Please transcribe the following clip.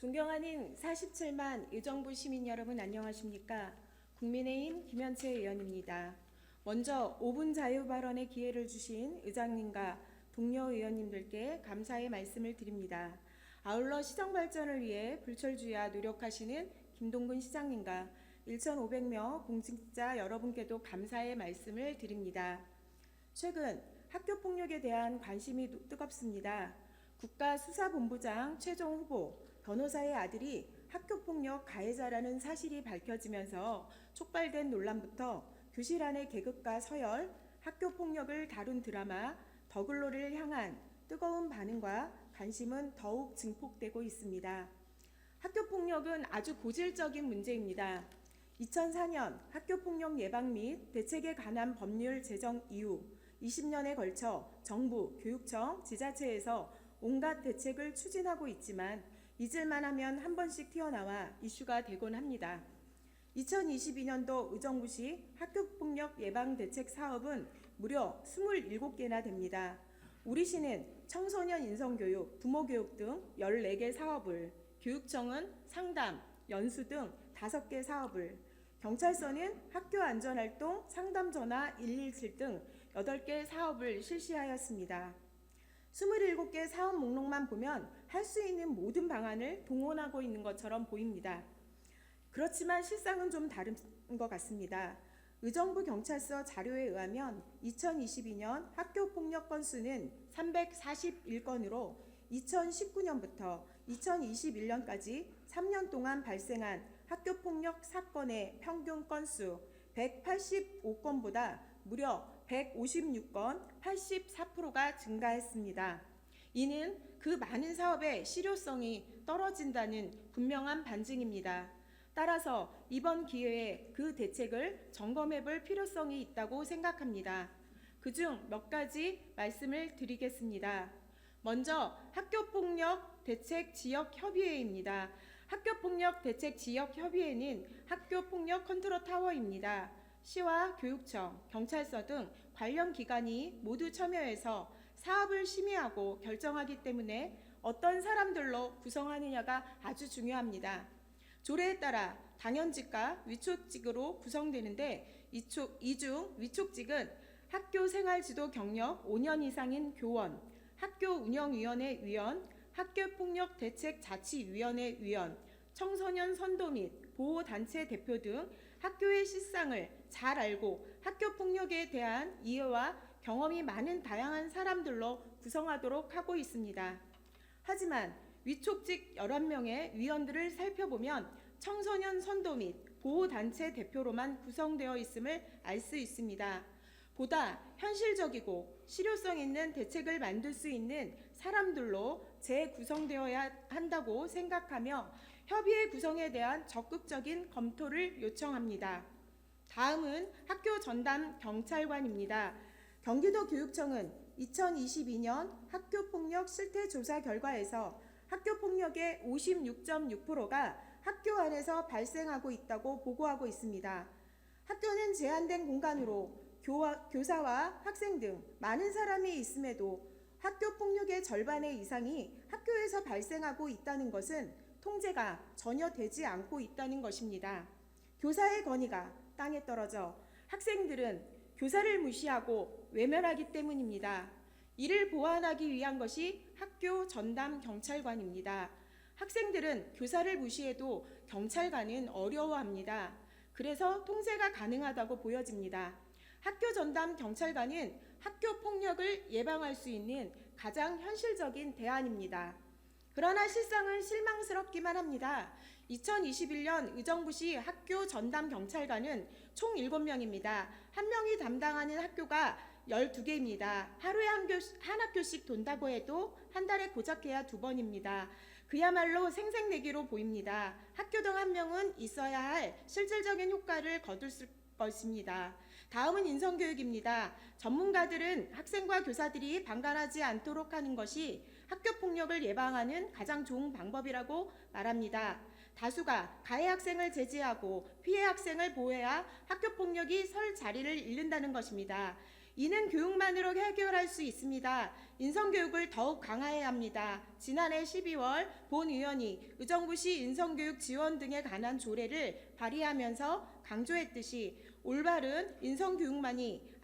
존경하는 47만 의정부 시민 여러분 안녕하십니까? 국민의힘 김현채 의원입니다. 먼저 5분 자유 발언의 기회를 주신 의장님과 동료 의원님들께 감사의 말씀을 드립니다. 아울러 시정 발전을 위해 불철주야 노력하시는 김동근 시장님과 1,500명 공직자 여러분께도 감사의 말씀을 드립니다. 최근 학교 폭력에 대한 관심이 노- 뜨겁습니다. 국가수사본부장 최종 후보 변호사의 아들이 학교 폭력 가해자라는 사실이 밝혀지면서 촉발된 논란부터 교실 안의 계급과 서열, 학교 폭력을 다룬 드라마 더글로를 향한 뜨거운 반응과 관심은 더욱 증폭되고 있습니다. 학교 폭력은 아주 고질적인 문제입니다. 2004년 학교 폭력 예방 및 대책에 관한 법률 제정 이후 20년에 걸쳐 정부, 교육청, 지자체에서 온갖 대책을 추진하고 있지만 잊을만 하면 한 번씩 튀어나와 이슈가 되곤 합니다. 2022년도 의정부시 학교폭력 예방 대책 사업은 무려 27개나 됩니다. 우리 시는 청소년 인성교육, 부모교육 등 14개 사업을, 교육청은 상담, 연수 등 5개 사업을, 경찰서는 학교 안전활동, 상담 전화 117 등 8개 사업을 실시하였습니다. 27개 사업 목록만 보면 할 수 있는 모든 방안을 동원하고 있는 것처럼 보입니다. 그렇지만 실상은 좀 다른 것 같습니다. 의정부 경찰서 자료에 의하면 2022년 학교 폭력 건수는 341건으로 2019년부터 2021년까지 3년 동안 발생한 학교 폭력 사건의 평균 건수 185건보다 무려 156건 84%가 증가했습니다. 이는 그 많은 사업의 실효성이 떨어진다는 분명한 반증입니다. 따라서 이번 기회에 그 대책을 점검해 볼 필요성이 있다고 생각합니다. 그중 몇 가지 말씀을 드리겠습니다. 먼저 학교폭력 대책 지역 협의회입니다. 학교폭력 대책 지역 협의회는 학교폭력 컨트롤 타워입니다. 시와 교육청, 경찰서 등 관련 기관이 모두 참여해서 사업을 심의하고 결정하기 때문에 어떤 사람들로 구성하느냐가 아주 중요합니다. 조례에 따라 당연직과 위촉직으로 구성되는데 이중 위촉직은 학교 생활 지도 경력 5년 이상인 교원, 학교 운영위원회 위원, 학교폭력 대책 자치위원회 위원, 청소년 선도 및 보호단체 대표 등 학교의 실상을 잘 알고 학교 폭력에 대한 이해와 경험이 많은 다양한 사람들로 구성하도록 하고 있습니다. 하지만 위촉직 11명의 위원들을 살펴보면 청소년 선도 및 보호단체 대표로만 구성되어 있음을 알 수 있습니다. 보다 현실적이고 실효성 있는 대책을 만들 수 있는 사람들로 재구성되어야 한다고 생각하며 협의회 구성에 대한 적극적인 검토를 요청합니다. 다음은 학교 전담 경찰관입니다. 경기도 교육청은 2022년 학교폭력 실태 조사 결과에서 학교폭력의 56.6%가 학교 안에서 발생하고 있다고 보고하고 있습니다. 학교는 제한된 공간으로 교와, 교사와 학생 등 많은 사람이 있음에도 학교 폭력의 절반의 이상이 학교에서 발생하고 있다는 것은 통제가 전혀 되지 않고 있다는 것입니다. 교사의 권위가 땅에 떨어져 학생들은 교사를 무시하고 외면하기 때문입니다. 이를 보완하기 위한 것이 학교 전담 경찰관입니다. 학생들은 교사를 무시해도 경찰관은 어려워합니다. 그래서 통제가 가능하다고 보여집니다. 학교 전담 경찰관은 학교 폭력을 예방할 수 있는 가장 현실적인 대안입니다. 그러나 실상은 실망스럽기만 합니다. 2021년 의정부시 학교 전담 경찰관은 총 7명입니다. 한 명이 담당하는 학교가 12개입니다. 하루에 한, 교, 한 학교씩 돈다고 해도 한 달에 고작해야 두 번입니다. 그야말로 생색내기로 보입니다. 학교 등 한 명은 있어야 할 실질적인 효과를 거둘 수 것입니다. 다음은 인성교육입니다. 전문가들은 학생과 교사들이 방관하지 않도록 하는 것이 학교 폭력을 예방하는 가장 좋은 방법이라고 말합니다. 다수가 가해 학생을 제지하고 피해 학생을 보호해야 학교 폭력이 설 자리를 잃는다는 것입니다. 이는 교육만으로 해결할 수 있습니다. 인성교육을 더욱 강화해야 합니다. 지난해 12월 본 의원이 의정부시 인성교육 지원 등에 관한 조례를 발의하면서 강조했듯이 올바른 인성교육만이